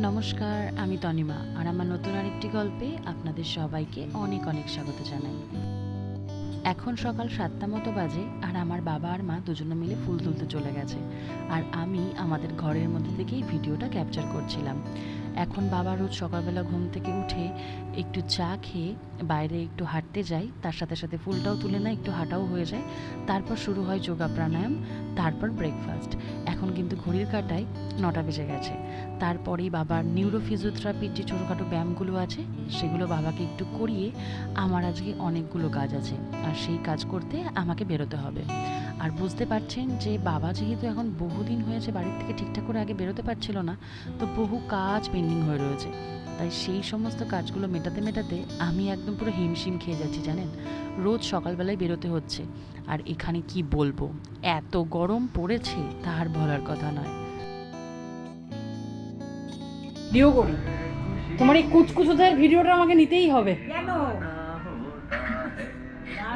নমস্কার আমি তনিমা। আর আমার নতুন আরেকটি গল্পে আপনাদের সবাইকে অনেক অনেক স্বাগত জানাই। এখন সকাল সাতটা মতো বাজে আর আমার বাবা আর মা দুজনে মিলে ফুল তুলতে চলে গেছে। আর আমি আমাদের ঘরের মধ্যে থেকেই ভিডিওটা ক্যাপচার করছিলাম। এখন বাবা রোজ সকালবেলা ঘুম থেকে উঠে একটু চা খেয়ে বাইরে একটু হাঁটতে যাই তার সাথে সাথে ফুলটাও তুলে না একটু হাঁটাও হয়ে যায়। তারপর শুরু হয় যোগা প্রাণায়াম, তারপর ব্রেকফাস্ট এখন কিন্তু ঘড়ির কাটায় নটা বেজে গেছে। তারপরেই বাবার নিউরো ফিজিওথেরাপির যে ছোটোখাটো ব্যায়ামগুলো আছে, সেগুলো বাবাকে একটু করিয়ে আমার আজকে অনেকগুলো কাজ আছে। আর সেই কাজ করতে আমাকে বেরোতে হবে। আর বুঝতে পারছেন যে বাবা যেহেতু এখন বহুদিন হয়েছে বাড়ির থেকে ঠিকঠাক করে আগে বেরোতে পারছিল না তো বহু কাজ পেন্ডিং হয়ে রয়েছে। তাই সেই সমস্ত কাজগুলো মেটাতে মেটাতে আমি একদম পুরো হিমশিম খেয়ে যাচ্ছি জানেন? রোজ সকালবেলায় বেরোতে হচ্ছে। আর এখানে কি বলব? এত গরম পড়েছে তার বলার কথা নয়। ভিডিও করি। তোমার এই কুচকুচোদের ভিডিওটা আমাকে নিতেই হবে। কেন?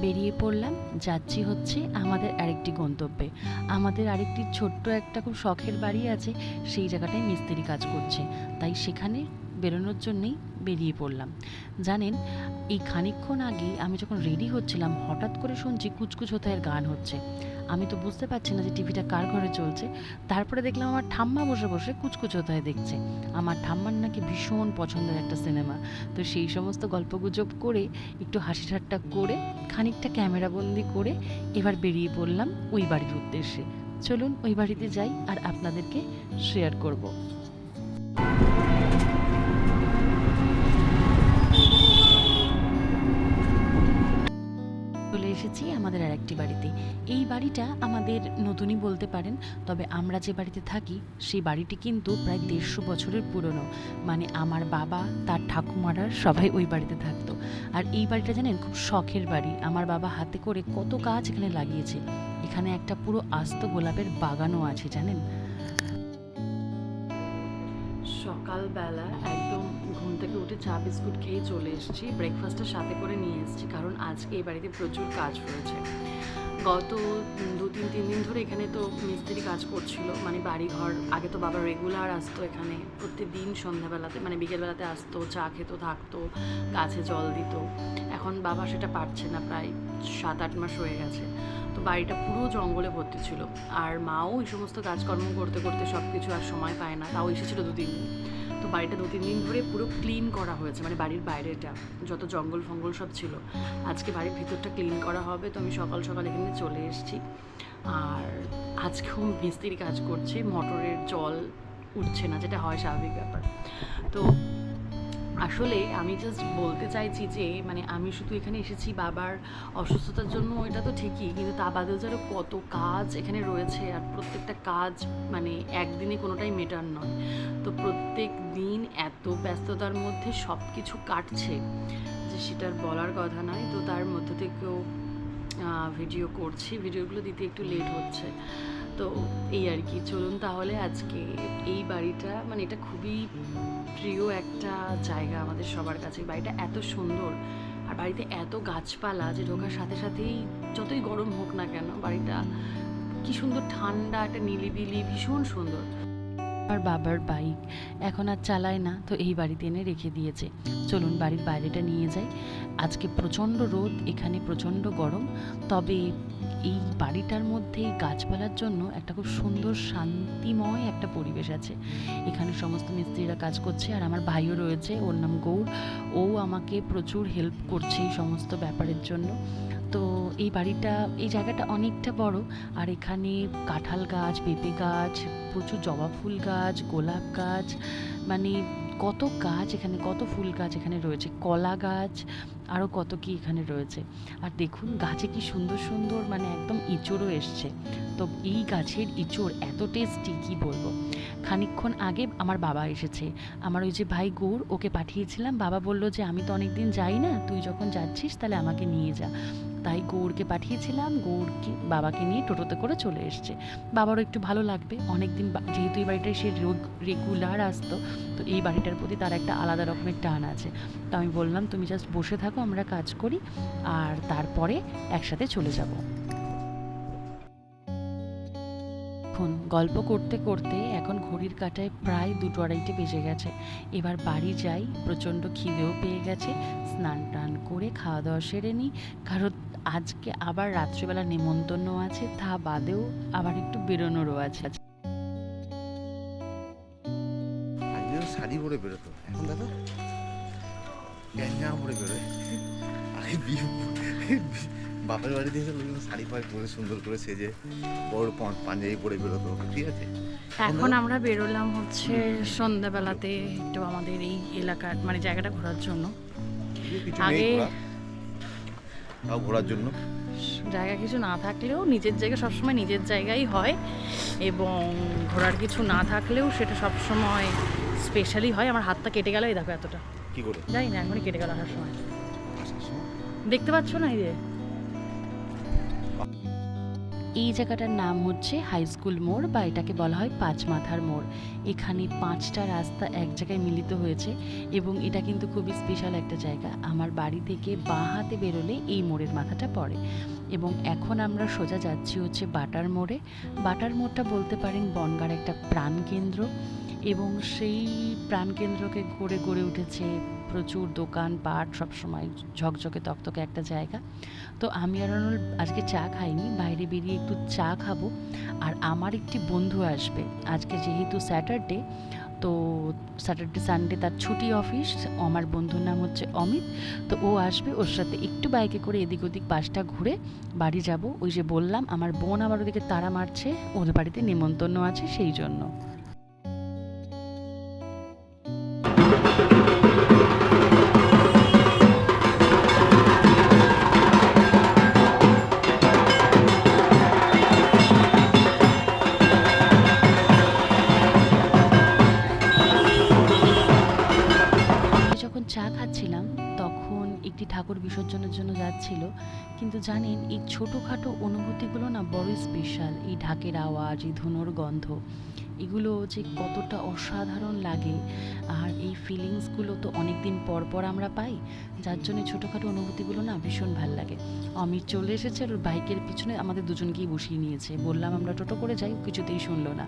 বেরিয়ে পড়লাম যাচ্ছি হচ্ছে আমাদের আরেকটি গন্তব্যে। আমাদের আরেকটি ছোট্ট একটা খুব শখের বাড়ি আছে, সেই জায়গাটায় মিস্ত্রি কাজ করছে। তাই সেখানে বেরোনোর জন্যেই বেরিয়ে পড়লাম। জানেন, এই খানিকক্ষণ আগে আমি যখন রেডি হচ্ছিলাম, হঠাৎ করে শুনছি কুচকুচ হোতায়ের গান হচ্ছে। আমি তো বুঝতে পারছি না যে টিভিটা কার ঘরে চলছে। তারপরে দেখলাম আমার ঠাম্মা বসে বসে কুচকুচ হোতায় দেখছে। আমার ঠাম্মার নাকি ভীষণ পছন্দের একটা সিনেমা। তো সেই সমস্ত গল্পগুজব করে, একটু হাসি ঠাট্টা করে, খানিকটা ক্যামেরাবন্দি করে এবার বেরিয়ে পড়লাম ওই বাড়ির উদ্দেশ্যে। চলুন ওই বাড়িতে যাই আর আপনাদেরকে শেয়ার করব। এসেছি আমাদের আরেকটি বাড়িতে। এই বাড়িটা আমাদের নতুনই বলতে পারেন, তবে আমরা যে বাড়িতে থাকি, সেই বাড়িটি কিন্তু প্রায় দেড়শো বছরের পুরনো। মানে আমার বাবা, তার ঠাকুমারার সবাই ওই বাড়িতে থাকতো। আর এই বাড়িটা জানেন, খুব শখের বাড়ি। আমার বাবা হাতে করে কত গাছ এখানে লাগিয়েছে। এখানে একটা পুরো আস্ত গোলাপের বাগানও আছে, জানেন? সকালবেলা একদম থেকে উঠে চা, বিস্কুট খেয়ে চলে এসেছি। ব্রেকফাস্টটা সাথে করে নিয়ে এসেছি, কারণ আজকে এই বাড়িতে প্রচুর কাজ রয়েছে। গত দু, তিন তিন দিন ধরে এখানে তো মিস্ত্রি কাজ করছিল। মানে বাড়ি ঘর আগে তো বাবা রেগুলার আসতো এখানে। প্রত্যেক দিন সন্ধ্যাবেলাতে মানে বিকেলবেলাতে আসতো, চা খেতো, থাকতো, গাছে জল দিত। এখন বাবা সেটা পারছে না, প্রায় সাত, আট মাস হয়ে গেছে। তো বাড়িটা পুরো জঙ্গলে ভর্তি ছিল। আর মাও এই সমস্ত কাজকর্ম করতে করতে সব কিছু আর সময় পায় না। তাও এসেছিল দু, তিন দিন। তো বাড়িটা দু তিন দিন ধরে পুরো ক্লিন করা হয়েছে মানে বাড়ির বাইরেটা, যত জঙ্গল ফঙ্গল সব ছিল। আজকে বাড়ির ভিতরটা ক্লিন করা হবে, তো আমি সকাল সকাল এখানে চলে এসেছি। আর আজকেও মিস্ত্রির কাজ করছে, মোটরের জল উঠছে না, যেটা হয় স্বাভাবিক ব্যাপার। তো আসলে আমি জাস্ট বলতে চাইছি যে মানে আমি শুধু এখানে এসেছি বাবার অসুস্থতার জন্য, এটা তো ঠিকই, কিন্তু তা বাদেও যেন কত কাজ এখানে রয়েছে, আর প্রত্যেকটা কাজ মানে একদিনে কোনোটাই মেটার নয়। তো প্রত্যেক দিন এত ব্যস্ততার মধ্যে সব কিছু কাটছে, যে সেটার বলার কথা নয়। তো তার মধ্যে থেকেও ভিডিও করছি ভিডিওগুলো দিতে একটু লেট হচ্ছে। তো এই আর কি, চলুন তাহলে আজকে এই বাড়িটা মানে এটা খুবই প্রিয় একটা জায়গা আমাদের সবার কাছে। বাড়িটা এত সুন্দর আর বাড়িতে এত গাছপালা যে ঢোকার সাথে সাথেই যতই গরম হোক না কেন বাড়িটা কি সুন্দর ঠান্ডা, একটা নিলিবিলি, ভীষণ সুন্দর। আর বাবার বাইক এখন আর চালায় না, তো এই বাড়িতে এনে রেখে দিয়েছে। চলুন বাড়ির বাইরেটা নিয়ে যাই। আজকে প্রচণ্ড রোদ, এখানে প্রচণ্ড গরম। তবে এই বাড়িটার মধ্যে এই গাছপালার জন্য একটা খুব সুন্দর শান্তিময় একটা পরিবেশ আছে। এখানে সমস্ত মিস্ত্রিরা কাজ করছে আর আমার ভাইও রয়েছে, ওর নাম গৌর। ও আমাকে প্রচুর হেল্প করছে এই সমস্ত ব্যাপারের জন্য। তো এই বাড়িটা, এই জায়গাটা অনেকটা বড় আর এখানে কাঁঠাল গাছ, পেঁপে গাছ, প্রচুর জবা ফুল গাছ, গোলাপ গাছ মানে কত গাছ এখানে, কত ফুল গাছ এখানে রয়েছে, কলা গাছ আরও কত কি এখানে রয়েছে। আর দেখুন, গাছে কি সুন্দর সুন্দর মানে একদম ইঁচড়ও এসছে। তো এই গাছের ইঁচড় এত টেস্টি কি বলব? খানিকক্ষণ আগে আমার বাবা এসেছে। আমার ওই যে ভাই গৌর, ওকে পাঠিয়েছিলাম। বাবা বলল যে, আমি তো অনেক দিন যাই না, তুই যখন যাচ্ছিস তাহলে আমাকে নিয়ে যা। তাই গৌরকে পাঠিয়েছিলাম। গৌরকে বাবাকে নিয়ে টোটোতে করে চলে এসছে। বাবারও একটু ভালো লাগবে। অনেক দিন যেহেতু এই বাড়িটায় সে রেগুলার আসতো, তো এই বাড়িটার প্রতি তার একটা আলাদা রকমের টান আছে। তো আমি বললাম, তুমি জাস্ট বসে থাকো, আমরা কাজ করি, আর তারপরে একসাথে চলে যাব। এখন গল্প করতে করতে এখন ঘড়ির কাঁটায় প্রায় দুটো আড়াইটে বেজে গেছে। এবার বাড়ি যাই, প্রচণ্ড খিদেও পেয়ে গেছে। স্নান টান করে খাওয়া দাওয়া সেরে নিই। কারণ আজকে আবার রাত্রিবেলা নেমন্তন্ন আছে, তা বাদেও আবার একটু বেরোনোরও আছে। শাড়ি পরে বেরোতো। এখন দাদা গ্যাঞ্জামা পরে বেরোয়। বাপের বাড়িতে এসে লোকজন শাড়ি ফাড়ি পরে সুন্দর করে সেজে বড় পাঞ্জাবি পরে বেরোতো ঠিক আছে? এখন আমরা বেরোলাম হচ্ছে সন্ধ্যাবেলাতে একটু আমাদের এই এলাকার মানে জায়গাটা ঘোরার জন্য। আগে- ঘোরার জন্য। জায়গা কিছু না থাকলেও নিজের জায়গা সবসময় নিজের জায়গায় হয় এবং ঘোরার কিছু না থাকলেও সেটা সবসময় স্পেশালি হয়। আমার হাতটা কেটে গেল এই দেখো এতটা। কি করে? জানি না এখনই কেটে গেল আসার সময়? দেখতে পাচ্ছ না এই যে? এই জায়গাটার নাম হচ্ছে হাই স্কুল মোড় বা এটাকে বলা হয় পাঁচ মাথার মোড়। এখানে পাঁচটা রাস্তা এক জায়গায় মিলিত হয়েছে এবং এটা কিন্তু খুবই স্পেশাল একটা জায়গা। আমার বাড়ি থেকে বাঁ হাতে বেরোলে এই মোড়ের মাথাটা পড়ে এবং এখন আমরা সোজা যাচ্ছি হচ্ছে বাটার মোড়ে। বাটার মোড়টা বলতে পারেন বনগার একটা প্রাণকেন্দ্র এবং সেই প্রাণকেন্দ্রকে গড়ে গড়ে উঠেছে প্রচুর দোকান পাট সবসময় ঝকঝকে তকতকে একটা জায়গা। তো আমি আর আজকে চা খাইনি, বাইরে বেরিয়ে একটু চা খাব। আর আমার একটি বন্ধু আসবে, আজকে যেহেতু স্যাটারডে, তো স্যাটারডে, সানডে তার ছুটি অফিস। আমার বন্ধুর নাম হচ্ছে অমিত। তো ও আসবে ওর সাথে একটু বাইকে করে এদিক ওদিক বাসটা ঘুরে বাড়ি যাব। ওই যে বললাম, আমার বোন আবার ওদিকে তাড়া মারছে, ওদের বাড়িতে নেমন্তন্ন আছে সেই জন্য। ঠাকুর বিসর্জনের জন্য যাচ্ছিল, কিন্তু জানেন এই ছোটোখাটো অনুভূতিগুলো না বড় স্পেশাল এই ঢাকের আওয়াজ, এই ধুনোর গন্ধ। এগুলো যে কতটা অসাধারণ লাগে, আর এই ফিলিংসগুলো তো অনেক দিন পর পর আমরা পাই, যার জন্য ছোটোখাটো অনুভূতিগুলো না ভীষণ ভালো লাগে। অমিত চলে এসেছে, আর ওর বাইকের পিছনে আমাদের দুজনকেই বসিয়ে নিয়েছে। বললাম, আমরা টোটো করে যাই কিছুতেই শুনলো না।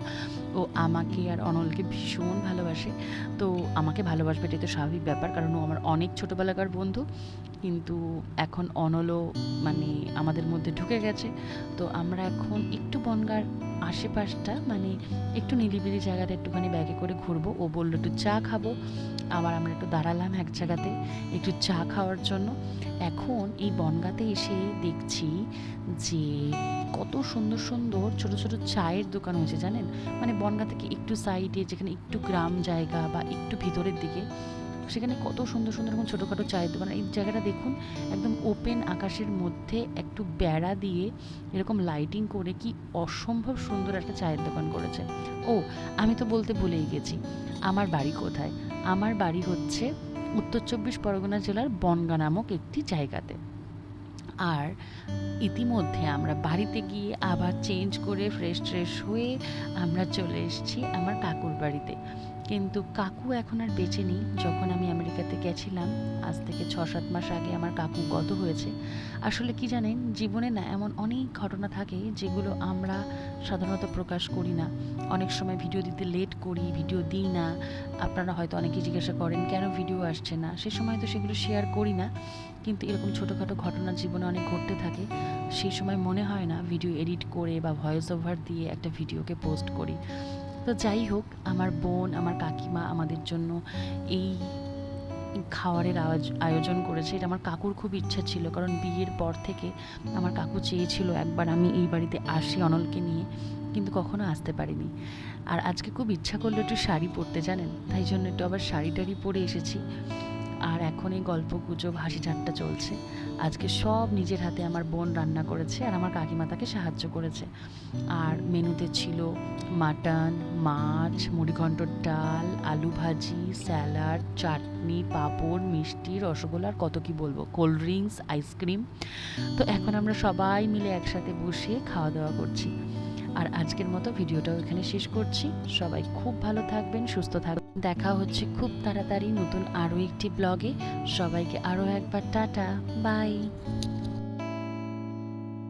ও আমাকে আর অনলকে ভীষণ ভালোবাসে। তো আমাকে ভালোবাসবে এটাই তো স্বাভাবিক ব্যাপার, কারণ ও আমার অনেক ছোটোবেলাকার বন্ধু। কিন্তু এখন অনলও মানে আমাদের মধ্যে ঢুকে গেছে। তো আমরা এখন একটু বনগার আশেপাশটা মানে একটু নিরিবিলি জায়গাটা একটুখানি ব্যাগে করে ঘুরবো। ও বলল, একটু চা খাব। আবার আমরা একটু দাঁড়ালাম এক জায়গাতে, একটু চা খাওয়ার জন্য। এখন এই বনগাতে এসে দেখছি যে কত সুন্দর সুন্দর ছোট ছোট চায়ের দোকান হয়েছে, জানেন? মানে বনগা থেকে একটু সাইডে যেখানে একটু গ্রাম জায়গা বা একটু ভিতরের দিকে সেখানে কত সুন্দর সুন্দর এরকম ছোটোখাটো চায়ের দোকান। এই জায়গাটা দেখুন, একদম ওপেন আকাশের মধ্যে একটু বেড়া দিয়ে এরকম লাইটিং করে কি অসম্ভব সুন্দর একটা চায়ের দোকান করেছে। ও, আমি তো বলতে ভুলেই গেছি, আমার বাড়ি কোথায়? আমার বাড়ি হচ্ছে উত্তর চব্বিশ পরগনা জেলার বনগা নামক একটি জায়গাতে। আর ইতিমধ্যে আমরা বাড়িতে গিয়ে আবার চেঞ্জ করে ফ্রেশ ট্রেশ হয়ে আমরা চলে এসেছি আমার কাকুর বাড়িতে। কিন্তু কাকু এখন আর বেঁচে নেই। যখন আমি আমেরিকাতে গেছিলাম, আজ থেকে ছ সাত মাস আগে আমার কাকু গত হয়েছে। আসলে কি জানেন, জীবনে না এমন অনেক ঘটনা থাকে যেগুলো আমরা সাধারণত প্রকাশ করি না। অনেক সময় ভিডিও দিতে লেট করি, ভিডিও দিই না। আপনারা হয়তো অনেকেই জিজ্ঞাসা করেন, কেন ভিডিও আসছে না? সে সময় তো সেগুলো শেয়ার করি না। কিন্তু এরকম ছোটোখাটো ঘটনা জীবনে অনেক ঘটতে থাকে। সেই সময় মনে হয় না, ভিডিও এডিট করে বা ভয়েস ওভার দিয়ে একটা ভিডিওকে পোস্ট করি। তো যাই হোক, আমার বোন, আমার কাকিমা আমাদের জন্য এই খাওয়ারের আয়োজন করেছে। এটা আমার কাকুর খুব ইচ্ছা ছিল, কারণ বিয়ের পর থেকে আমার কাকু চেয়েছিল একবার আমি এই বাড়িতে আসি অনলকে নিয়ে, কিন্তু কখনো আসতে পারিনি। আর আজকে খুব ইচ্ছা করল একটু শাড়ি পরতে, জানেন? তাই জন্য একটু আবার শাড়ি টাড়ি পরে এসেছি। আর এখন এই গল্প গুজব, হাসি ঠাট্টা চলছে। আজকে সব নিজের হাতে আমার বোন রান্না করেছে আর আমার কাকিমা তাকে সাহায্য করেছে। আর মেনুতে ছিল মাটন, মাছ, মুড়িঘণ্টর ডাল, আলু ভাজি, স্যালাড, চাটনি, পাঁপড়, মিষ্টি, রসগোল্লা আর কত কি বলব, কোল্ড ড্রিঙ্কস, আইসক্রিম। তো এখন আমরা সবাই মিলে একসাথে বসে খাওয়া দাওয়া করছি। আর আজকের মতো ভিডিওটাও এখানে শেষ করছি। সবাই খুব ভালো থাকবেন, সুস্থ থাকবেন। দেখা হচ্ছে খুব তাড়াতাড়ি নতুন আরও একটি ব্লগে। সবাইকে আরও একবার টাটা, বাই।